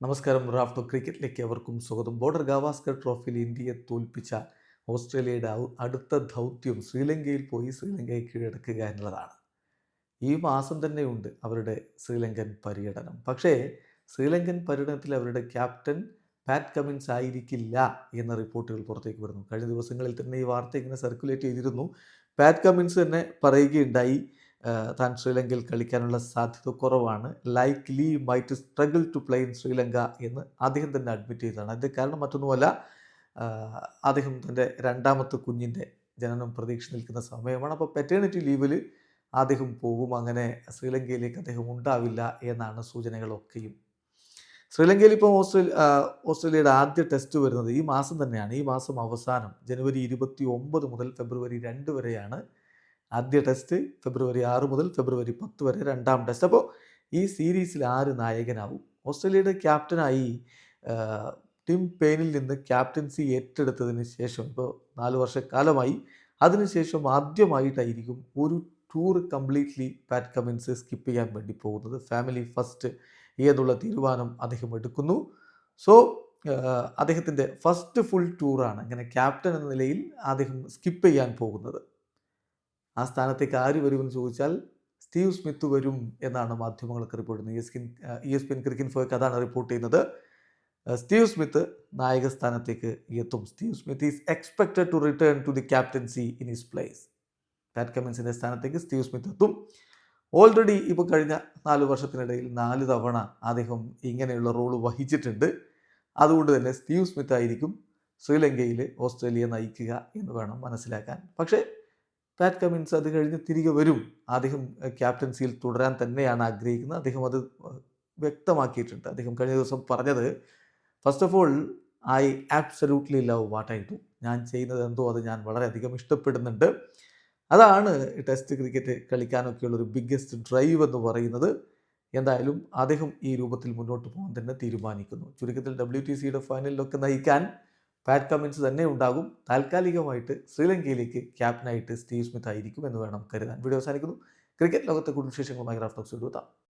നമസ്കാരം. റാഫ്റ്റോ ക്രിക്കറ്റിലേക്ക് അവർക്കും സ്വാഗതം. ബോർഡർ ഗാവാസ്കർ ട്രോഫിയിൽ ഇന്ത്യയെ തോൽപ്പിച്ച ഓസ്ട്രേലിയയുടെ അടുത്ത ദൗത്യം ശ്രീലങ്കയിൽ പോയി ശ്രീലങ്കയെ കീഴടക്കുക എന്നുള്ളതാണ്. ഈ മാസം തന്നെയുണ്ട് അവരുടെ ശ്രീലങ്കൻ പര്യടനം. പക്ഷേ ശ്രീലങ്കൻ പര്യടനത്തിൽ അവരുടെ ക്യാപ്റ്റൻ പാറ്റ് കമിൻസ് ആയിരിക്കില്ല എന്ന റിപ്പോർട്ടുകൾ പുറത്തേക്ക് വരുന്നു. കഴിഞ്ഞ ദിവസങ്ങളിൽ തന്നെ ഈ വാർത്ത ഇങ്ങനെ സർക്കുലേറ്റ് ചെയ്തിരുന്നു. പാറ്റ് കമിൻസ് തന്നെ പറയുകയുണ്ടായി താൻ ശ്രീലങ്കയിൽ കളിക്കാനുള്ള സാധ്യത കുറവാണ്. Likely might struggle to play in Sri Lanka എന്ന് അദ്ദേഹം തന്നെ അഡ്മിറ്റ് ചെയ്തതാണ്. അതിന്റെ കാരണം മറ്റൊന്നുമല്ല അദ്ദേഹം തന്റെ രണ്ടാമത്തെ കുഞ്ഞിന്റെ ജനനം പ്രതീക്ഷ നിൽക്കുന്ന സമയമാണ്. അപ്പോൾ പെറ്റേണിറ്റി ലീവിൽ അദ്ദേഹം പോകും. അങ്ങനെ ശ്രീലങ്കയിലേക്ക് അദ്ദേഹം ഉണ്ടാവില്ല എന്നാണ് സൂചനകളൊക്കെയും. ശ്രീലങ്കയിൽ ഇപ്പോൾ ഓസ്ട്രേലിയ ഓസ്ട്രേലിയയുടെ ആദ്യ ടെസ്റ്റ് വരുന്നത് ഈ മാസം തന്നെയാണ്. ഈ മാസം അവസാനം ജനുവരി ഇരുപത്തി ഒമ്പത് മുതൽ ഫെബ്രുവരി രണ്ട് വരെയാണ്. ആദ്യ ടെസ്റ്റ് ഫെബ്രുവരി ആറ് മുതൽ ഫെബ്രുവരി പത്ത് വരെ രണ്ടാം ടെസ്റ്റ് അപ്പോൾ ഈ സീരീസിൽ ആര് നായകനാവും? ഓസ്ട്രേലിയയുടെ ക്യാപ്റ്റനായി ടിം പെയിനിൽ നിന്ന് ക്യാപ്റ്റൻസി ഏറ്റെടുത്തതിന് ശേഷം ഇപ്പോൾ നാല് വർഷക്കാലമായി അതിനുശേഷം ആദ്യമായിട്ടായിരിക്കും ഒരു tour completely Pat Cummins skip ചെയ്യാൻ വേണ്ടി പോകുന്നത്. ഫാമിലി ഫസ്റ്റ് എന്നുള്ള തീരുമാനം അദ്ദേഹം എടുക്കുന്നു. സോ അദ്ദേഹത്തിന്റെ ഫസ്റ്റ് ഫുൾ ടൂറാണ് അങ്ങനെ ക്യാപ്റ്റൻ എന്ന നിലയിൽ അദ്ദേഹം സ്കിപ്പ് ചെയ്യാൻ പോകുന്നത്. ആ സ്ഥാനത്തേക്ക് ആര് വരുമെന്ന് ചോദിച്ചാൽ സ്റ്റീവ് സ്മിത്ത് വരും എന്നാണ് മാധ്യമങ്ങളൊക്കെ റിപ്പോർട്ട് ചെയ്യുന്നത്. ഇ എസ് കിൻ ഇ എസ് പിൻ ക്രിക്കറ്റ് ഫോയ്ക്ക് അതാണ് റിപ്പോർട്ട് ചെയ്യുന്നത്. സ്റ്റീവ് സ്മിത്ത് നായക സ്ഥാനത്തേക്ക് എത്തും. Steve Smith is expected to return to the captaincy in his place Pat കമ്മിൻസിന്റെ സ്ഥാനത്തേക്ക് സ്റ്റീവ് സ്മിത്ത് എത്തും. ഓൾറെഡി ഇപ്പോൾ കഴിഞ്ഞ നാല് വർഷത്തിനിടയിൽ നാല് തവണ അദ്ദേഹം ഇങ്ങനെയുള്ള റോൾ വഹിച്ചിട്ടുണ്ട്. അതുകൊണ്ട് തന്നെ സ്റ്റീവ് സ്മിത്ത് ആയിരിക്കും ശ്രീലങ്കയിൽ ഓസ്ട്രേലിയ നയിക്കുക എന്ന് വേണം മനസ്സിലാക്കാൻ. പക്ഷേ പാറ്റ് കമിൻസ് അത് കഴിഞ്ഞ് തിരികെ വരും. അദ്ദേഹം ക്യാപ്റ്റൻസിയിൽ തുടരാൻ തന്നെയാണ് ആഗ്രഹിക്കുന്നത്. അദ്ദേഹം അത് വ്യക്തമാക്കിയിട്ടുണ്ട്. അദ്ദേഹം കഴിഞ്ഞ ദിവസം പറഞ്ഞത് first of all I absolutely love what I do ഞാൻ ചെയ്യുന്നത് എന്തോ അത് ഞാൻ വളരെയധികം ഇഷ്ടപ്പെടുന്നുണ്ട്. അതാണ് ടെസ്റ്റ് ക്രിക്കറ്റ് കളിക്കാനൊക്കെയുള്ള ഒരു ബിഗ്ഗസ്റ്റ് ഡ്രൈവ് എന്ന് പറയുന്നത്. എന്തായാലും അദ്ദേഹം ഈ രൂപത്തിൽ മുന്നോട്ട് പോകാൻ തന്നെ തീരുമാനിക്കുന്നു. ചുരുക്കത്തിൽ ഡബ്ല്യു ടി സിയുടെ ഫൈനലിലൊക്കെ നയിക്കാൻ പാറ്റ് കമ്മിൻസ് തന്നെ ഉണ്ടാകും. താൽക്കാലികമായിട്ട് ശ്രീലങ്കയിലേക്ക് ക്യാപ്റ്റനായിട്ട് സ്റ്റീവ് സ്മിത്ത് ആയിരിക്കും എന്ന് വേണം കരുതാൻ. വീഡിയോ അവസാനിക്കുന്നു. ക്രിക്കറ്റ് ലോകത്തെ കൂടുതൽ വിശേഷങ്ങളുമായി റാഫ്റ്റോക്സ് എടുത്താം